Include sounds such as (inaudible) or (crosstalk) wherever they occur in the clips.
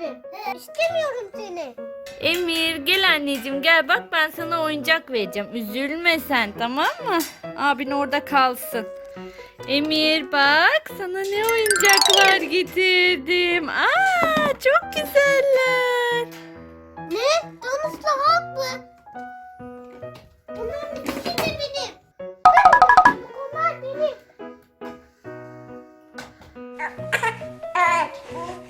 abi. İstemiyorum seni. Emir gel anneciğim gel bak ben sana oyuncak vereceğim. Üzülme sen tamam mı? Abin orada kalsın. Emir bak sana ne oyuncaklar getirdim. Aa çok güzeller. Ne? Donusla haklı. Bunların ikisi de benim. Onlar benim. (laughs)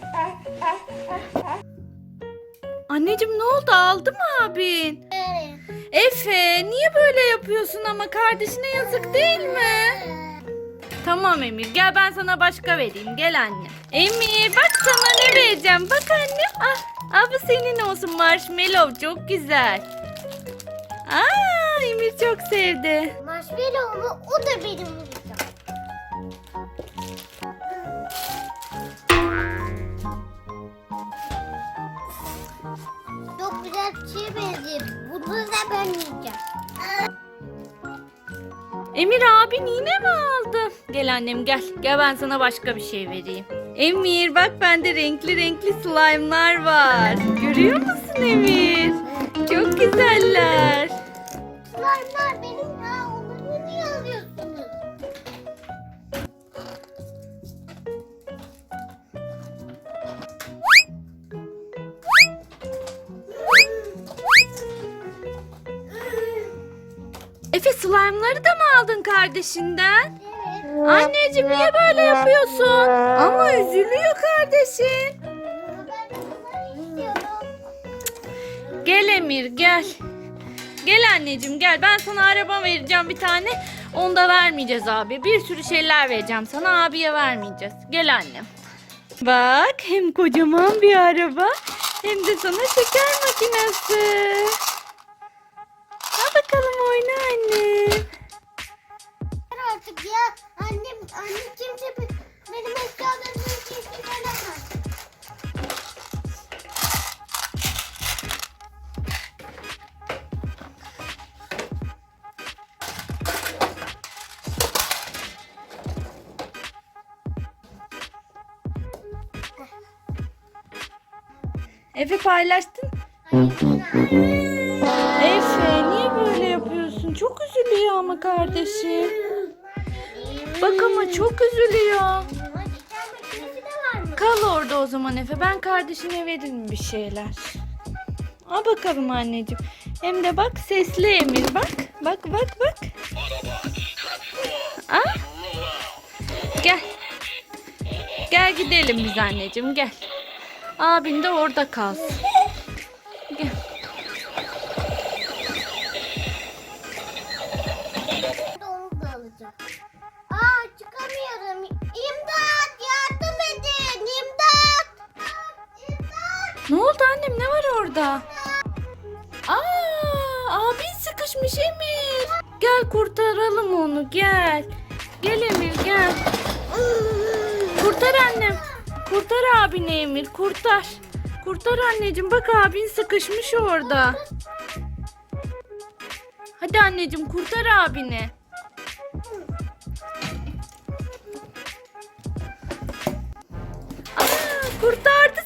Anneciğim ne oldu aldı mı abin? Efe niye böyle yapıyorsun ama kardeşine yazık değil mi? Tamam Emir gel ben sana başka vereyim gel anne. Emir bak sana ne vereceğim bak annem. Ah, ah bu senin olsun marshmallow çok güzel. Aa Emir çok sevdi. Marshmallow mu? O da benim Da ben. Emir abin yine mi aldı? Gel annem gel. Gel ben sana başka bir şey vereyim. Emir bak bende renkli renkli slime'lar var. Görüyor musun Emir? Çok güzeller. Efe slime'ları da mı aldın kardeşinden? Evet. Anneciğim niye böyle yapıyorsun? Ama üzülüyor kardeşin. Gel Emir gel. Gel anneciğim gel. Ben sana araba vereceğim bir tane. Onu da vermeyeceğiz abi. Bir sürü şeyler vereceğim sana. Abiye vermeyeceğiz. Gel annem. Bak hem kocaman bir araba hem de sana şeker makinesi. Annem kimse be- benim eşyalarımı veremez. Efe paylaştın. Efe niye böyle yapıyorsun? Çok üzülüyor ama kardeşim. Bak ama çok üzülüyor. Kal orada o zaman Efe. Ben kardeşine veririm bir şeyler. Al bakalım anneciğim. Hem de bak sesli Emir bak. Bak bak bak. Al. Gel. Gel gidelim biz anneciğim gel. Abin de orada kalsın. Gel. Aa çıkamıyorum. İmdat yardım edin. İmdat. İmdat. Ne oldu annem ne var orada? Aa, abin sıkışmış Emir. Gel kurtaralım onu gel. Gel Emir gel. Kurtar annem. Kurtar abini Emir kurtar. Kurtar anneciğim bak abin sıkışmış orada. Hadi anneciğim kurtar abini. Kurtardı